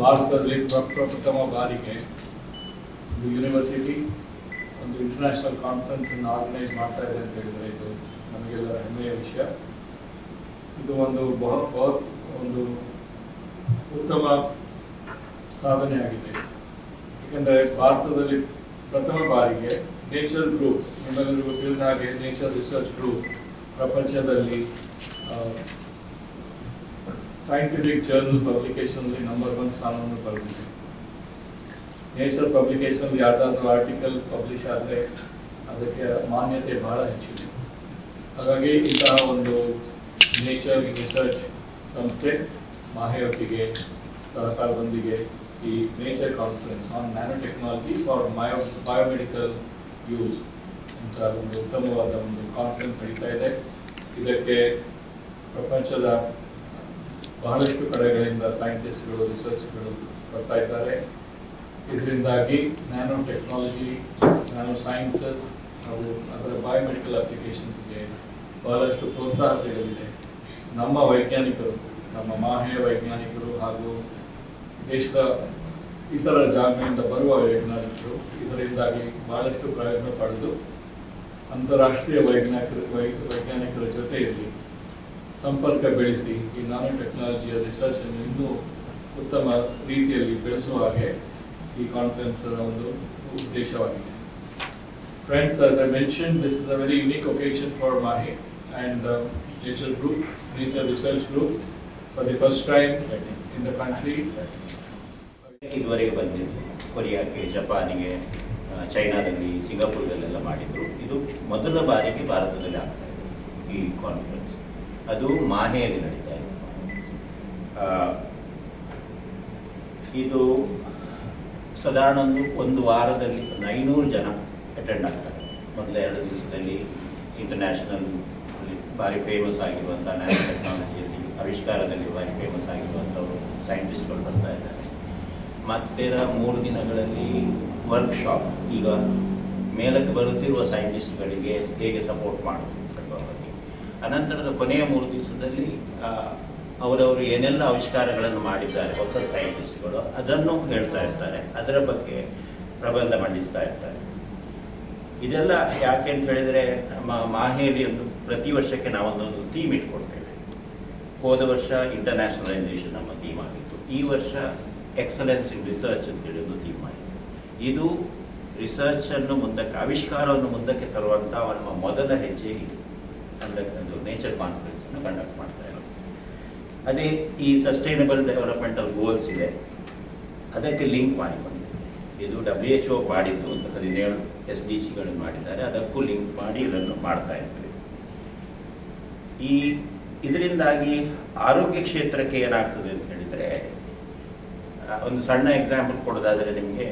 ಭಾರತದಲ್ಲಿ ಪ್ರಪ್ರಥಮ ಬಾರಿಗೆ ಒಂದು ಯೂನಿವರ್ಸಿಟಿ ಒಂದು ಇಂಟರ್ನ್ಯಾಷನಲ್ ಕಾನ್ಫರೆನ್ಸ್ ಅನ್ನು ಆರ್ಗನೈಸ್ ಮಾಡ್ತಾ ಇದೆ ಅಂತ ಹೇಳಿದರೆ ಇದು ನಮಗೆಲ್ಲ ಹೆಮ್ಮೆಯ ವಿಷಯ. ಇದು ಒಂದು ಬಹು, ಬಹುತ್, ಒಂದು ಉತ್ತಮ ಸಾಧನೆ ಆಗಿದೆ. ಏಕೆಂದರೆ ಭಾರತದಲ್ಲಿ ಪ್ರಥಮ ಬಾರಿಗೆ ನೇಚರ್ ಗ್ರೂಪ್ ನಿಮ್ಮೆಲ್ಲರಿಗೂ ತಿಳಿದ ಹಾಗೆ ನೇಚರ್ ರಿಸರ್ಚ್ ಗ್ರೂಪ್ ಪ್ರಪಂಚದಲ್ಲಿ ಸೈಂಟಿಫಿಕ್ ಜರ್ನಲ್ ಪಬ್ಲಿಕೇಶನ್ಲಿ ನಂಬರ್ ಒನ್ ಸ್ಥಾನವನ್ನು ಪಡೆದಿದೆ. ನೇಚರ್ ಪಬ್ಲಿಕೇಶನ್ ಯಾವುದಾದ್ರೂ ಆರ್ಟಿಕಲ್ ಪಬ್ಲಿಷ್ ಆದರೆ ಅದಕ್ಕೆ ಮಾನ್ಯತೆ ಬಹಳ ಹೆಚ್ಚಿದೆ. ಹಾಗಾಗಿ ಇಂತಹ ಒಂದು ನೇಚರ್ ರಿಸರ್ಚ್ ಸಂಸ್ಥೆ ಮಾಹೆಯೊಟ್ಟಿಗೆ ಸಹಕಾರದೊಂದಿಗೆ ಈ Nature conference on nanotechnology for bio biomedical use ಅಂತ ಒಂದು ಉತ್ತಮವಾದ ಒಂದು ಕಾನ್ಫರೆನ್ಸ್ ನಡೀತಾ ಇದೆ. ಇದಕ್ಕೆ ಪ್ರಪಂಚದ ಬಹಳಷ್ಟು ಕಡೆಗಳಿಂದ ಸೈಂಟಿಸ್ಟ್ಗಳು ರಿಸರ್ಚ್ಗಳು ಬರ್ತಾ ಇದ್ದಾರೆ. ಇದರಿಂದಾಗಿ ನ್ಯಾನೋ ಟೆಕ್ನಾಲಜಿ, ನ್ಯಾನೋ ಸೈನ್ಸಸ್ ಹಾಗೂ ಅದರ ಬಯೋಮೆಡಿಕಲ್ ಅಪ್ಲಿಕೇಶನ್ಸ್ಗೆ ಬಹಳಷ್ಟು ಪ್ರೋತ್ಸಾಹ ಸಿಗಲಿದೆ. ನಮ್ಮ ವೈಜ್ಞಾನಿಕರು, ನಮ್ಮ ಮಾಹೆಯ ವೈಜ್ಞಾನಿಕರು ಹಾಗೂ ದೇಶದ ಇತರ ಜಾಗದಿಂದ ಬರುವ ವೈಜ್ಞಾನಿಕರು ಇದರಿಂದಾಗಿ ಬಹಳಷ್ಟು ಪ್ರಯೋಜನ ಪಡೆದು ಅಂತಾರಾಷ್ಟ್ರೀಯ ವೈಜ್ಞಾನಿಕರು ವೈಜ್ಞಾನಿಕರ ಜೊತೆಯಲ್ಲಿ ಸಂಪರ್ಕ ಬೆಳೆಸಿ ಈ ನಾನೋ ಟೆಕ್ನಾಲಜಿಯ ರಿಸರ್ಚ್ ಅನ್ನು ಇನ್ನೂ ಉತ್ತಮ ರೀತಿಯಲ್ಲಿ ಬೆಳೆಸುವ ಹಾಗೆ ಈ ಕಾನ್ಫರೆನ್ಸ್ ಒಂದು ಉದ್ದೇಶವಾಗಿದೆ. Friends as I mention this is a very unique occasion for Mahe and Nature group Nature research group for the first time in the country. ಇದುವರೆಗೆ ಬಂದಿದ್ದು ಕೊರಿಯಾಕ್ಕೆ, ಜಪಾನಿಗೆ ಚೈನಾದಲ್ಲಿ, ಸಿಂಗಾಪುರದಲ್ಲೆಲ್ಲ ಮಾಡಿದ್ರು. ಇದು ಮೊದಲ ಬಾರಿಗೆ ಭಾರತದಲ್ಲಿ ಆಗ್ತಾ ಇದೆ ಈ ಕಾನ್ಫರೆನ್ಸ್ ಅದು ಮಾಹೆಯಲ್ಲಿ ನಡೀತಾ ಇದೆ. ಇದು ಸಾಧಾರಣ ಒಂದು ಒಂದು ವಾರದಲ್ಲಿ ಒಂದು ಐನೂರು ಜನ ಅಟೆಂಡ್ ಆಗ್ತಾರೆ. ಮೊದಲ ಎರಡು ದಿವಸದಲ್ಲಿ ಇಂಟರ್ನ್ಯಾಷನಲ್ ಭಾರಿ ಫೇಮಸ್ ಆಗಿರುವಂಥ ನ್ಯಾನೋ ಟೆಕ್ನಾಲಜಿಯಲ್ಲಿ ಆವಿಷ್ಕಾರದಲ್ಲಿ ಭಾರಿ ಫೇಮಸ್ ಆಗಿರುವಂಥವರು ಸೈಂಟಿಸ್ಟ್ಗಳು ಬರ್ತಾ ಇದ್ದಾರೆ. ಮತ್ತೆ ಮೂರು ದಿನಗಳಲ್ಲಿ ವರ್ಕ್ಶಾಪ್ ಈಗ ಮೇಲಕ್ಕೆ ಬರುತ್ತಿರುವ ಸೈಂಟಿಸ್ಟ್ಗಳಿಗೆ ಹೇಗೆ ಸಪೋರ್ಟ್ ಮಾಡೋದು ಅನಂತರದ ಕೊನೆಯ ಮೂರು ದಿವಸದಲ್ಲಿ ಅವರವರು ಏನೆಲ್ಲ ಆವಿಷ್ಕಾರಗಳನ್ನು ಮಾಡಿದ್ದಾರೆ, ಹೊಸ ಸೈಂಟಿಸ್ಟ್ಗಳು ಅದನ್ನು ಹೇಳ್ತಾ ಇರ್ತಾರೆ. ಅದರ ಬಗ್ಗೆ ಪ್ರಬಂಧ ಮಂಡಿಸ್ತಾ ಇರ್ತಾರೆ. ಇದೆಲ್ಲ ಯಾಕೆ ಅಂತ ಹೇಳಿದರೆ, ನಮ್ಮ ಮಾಹೇಲಿ ಒಂದು ಪ್ರತಿ ವರ್ಷಕ್ಕೆ ನಾವೊಂದೊಂದು ಥೀಮ್ ಇಟ್ಕೊಳ್ತೇವೆ. ಹೋದ ವರ್ಷ ಇಂಟರ್ನ್ಯಾಷನಲೈಸೇಷನ್ ನಮ್ಮ ಥೀಮ್ ಆಗಿತ್ತು. ಈ ವರ್ಷ ಎಕ್ಸಲೆನ್ಸ್ ಇನ್ ರಿಸರ್ಚ್ ಅಂತೇಳಿ ಒಂದು ಥೀಮ್ ಆಗಿದೆ. ಇದು ರಿಸರ್ಚನ್ನು ಮುಂದಕ್ಕೆ, ಆವಿಷ್ಕಾರವನ್ನು ಮುಂದಕ್ಕೆ ತರುವಂಥ ನಮ್ಮ ಮೊದಲ ಹೆಜ್ಜೆ ಇದು. ಒಂದು ನೇಚರ್ ಕಾನ್ಫರೆನ್ಸನ್ನು ಕಂಡಕ್ಟ್ ಮಾಡ್ತಾ ಇರೋದು ಅದೇ ಈ ಸಸ್ಟೈನಬಲ್ ಡೆವಲಪ್ಮೆಂಟಲ್ ಗೋಲ್ಸ್ ಇದೆ. ಅದಕ್ಕೆ ಲಿಂಕ್ ಮಾಡಿಕೊಂಡಿದೆ ಇದು ಡಬ್ಲ್ಯೂ ಎಚ್ ಒ ಮಾಡಿದ್ದು ಒಂದು ಹದಿನೇಳು ಎಸ್ ಡಿ ಸಿಗಳು ಮಾಡಿದ್ದಾರೆ. ಅದಕ್ಕೂ ಲಿಂಕ್ ಮಾಡಿ ಇದನ್ನು ಮಾಡ್ತಾ ಇದ್ದೀವಿ. ಈ ಇದರಿಂದಾಗಿ ಆರೋಗ್ಯ ಕ್ಷೇತ್ರಕ್ಕೆ ಏನಾಗ್ತದೆ ಅಂತ ಹೇಳಿದರೆ ಒಂದು ಸಣ್ಣ ಎಕ್ಸಾಂಪಲ್ ಕೊಡೋದಾದರೆ ನಿಮಗೆ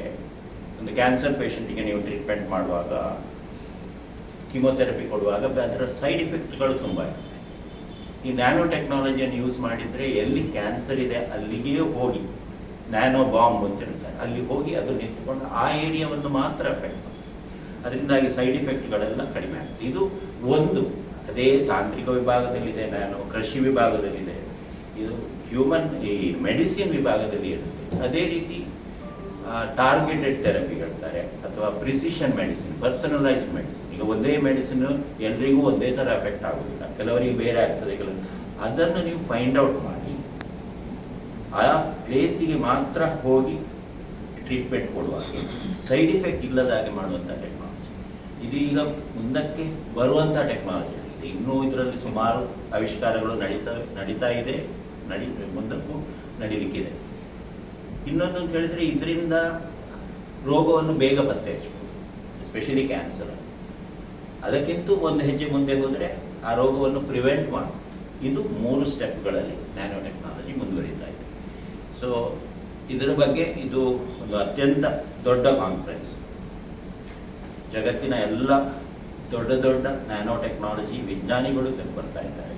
ಒಂದು ಕ್ಯಾನ್ಸರ್ ಪೇಷಂಟಿಗೆ ನೀವು ಟ್ರೀಟ್ಮೆಂಟ್ ಮಾಡುವಾಗ ಕಿಮೊಥೆರಪಿ ಕೊಡುವಾಗ ಅದರ ಸೈಡ್ ಇಫೆಕ್ಟ್ಗಳು ತುಂಬ ಇರುತ್ತೆ. ಈ ನ್ಯಾನೋ ಟೆಕ್ನಾಲಜಿಯನ್ನು ಯೂಸ್ ಮಾಡಿದರೆ ಎಲ್ಲಿ ಕ್ಯಾನ್ಸರ್ ಇದೆ ಅಲ್ಲಿಗೆ ಹೋಗಿ ನ್ಯಾನೋ ಬಾಂಬ್ ಅಂತ ಹೇಳ್ತಾರೆ. ಅಲ್ಲಿ ಹೋಗಿ ಅದು ನಿಂತುಕೊಂಡು ಆ ಏರಿಯಾವನ್ನು ಮಾತ್ರ ಎಫೆಕ್ಟ್ ಅದರಿಂದಾಗಿ ಸೈಡ್ ಇಫೆಕ್ಟ್ಗಳೆಲ್ಲ ಕಡಿಮೆ ಆಗ್ತದೆ. ಇದು ಒಂದು, ಅದೇ ತಾಂತ್ರಿಕ ವಿಭಾಗದಲ್ಲಿದೆ ನ್ಯಾನೋ ಕೃಷಿ ವಿಭಾಗದಲ್ಲಿದೆ. ಇದು ಹ್ಯೂಮನ್ ಈ ಮೆಡಿಸಿನ್ ವಿಭಾಗದಲ್ಲಿ ಇರುತ್ತೆ. ಅದೇ ರೀತಿ ಟಾರ್ಗೆಟೆಡ್ ಥೆರಪಿ ಹೇಳ್ತಾರೆ, ಅಥವಾ ಪ್ರಿಸಿಷನ್ ಮೆಡಿಸಿನ್ ಪರ್ಸನಲೈಸ್ಡ್ ಮೆಡಿಸಿನ್ ಈಗ ಒಂದೇ ಮೆಡಿಸಿನ್ ಎಲ್ರಿಗೂ ಒಂದೇ ಥರ ಎಫೆಕ್ಟ್ ಆಗೋದಿಲ್ಲ. ಕೆಲವರಿಗೆ ಬೇರೆ ಆಗ್ತದೆ ಕೆಲವರು ಅದನ್ನು ನೀವು ಫೈಂಡ್ ಔಟ್ ಮಾಡಿ, ಆ ಪ್ಲೇಸಿಗೆ ಮಾತ್ರ ಹೋಗಿ ಟ್ರೀಟ್ಮೆಂಟ್ ಕೊಡುವ ಸೈಡ್ ಇಫೆಕ್ಟ್ ಇಲ್ಲದ ಹಾಗೆ ಮಾಡುವಂಥ ಟೆಕ್ನಾಲಜಿ ಇದು ಈಗ ಮುಂದಕ್ಕೆ ಬರುವಂಥ ಟೆಕ್ನಾಲಜಿ ಆಗಿದೆ ಇನ್ನೂ ಇದರಲ್ಲಿ ಸುಮಾರು ಆವಿಷ್ಕಾರಗಳು ನಡೀತಾ ನಡೀತಾ ಇದೆ, ನಡಿ, ಮುಂದಕ್ಕೂ ನಡೀಲಿಕ್ಕಿದೆ. ಇನ್ನೊಂದು ಅಂತ ಹೇಳಿದರೆ ಇದರಿಂದ ರೋಗವನ್ನು ಬೇಗ ಪತ್ತೆ ಎಸ್ಪೆಷಲಿ ಕ್ಯಾನ್ಸರ್ ಅದಕ್ಕಿಂತ ಒಂದು ಹೆಜ್ಜೆ ಮುಂದೆ ಹೋದರೆ ಆ ರೋಗವನ್ನು ಪ್ರಿವೆಂಟ್ ಮಾಡಿ. ಇದು ಮೂರು ಸ್ಟೆಪ್ಗಳಲ್ಲಿ ನ್ಯಾನೋ ಟೆಕ್ನಾಲಜಿ ಮುಂದುವರಿತಾ ಇದೆ. ಸೊ ಇದರ ಬಗ್ಗೆ ಇದು ಒಂದು ಅತ್ಯಂತ ದೊಡ್ಡ ಕಾನ್ಫರೆನ್ಸ್ ಜಗತ್ತಿನ ಎಲ್ಲ ದೊಡ್ಡ ದೊಡ್ಡ ನ್ಯಾನೋ ಟೆಕ್ನಾಲಜಿ ವಿಜ್ಞಾನಿಗಳು ಬರ್ತಾ ಇದ್ದಾರೆ.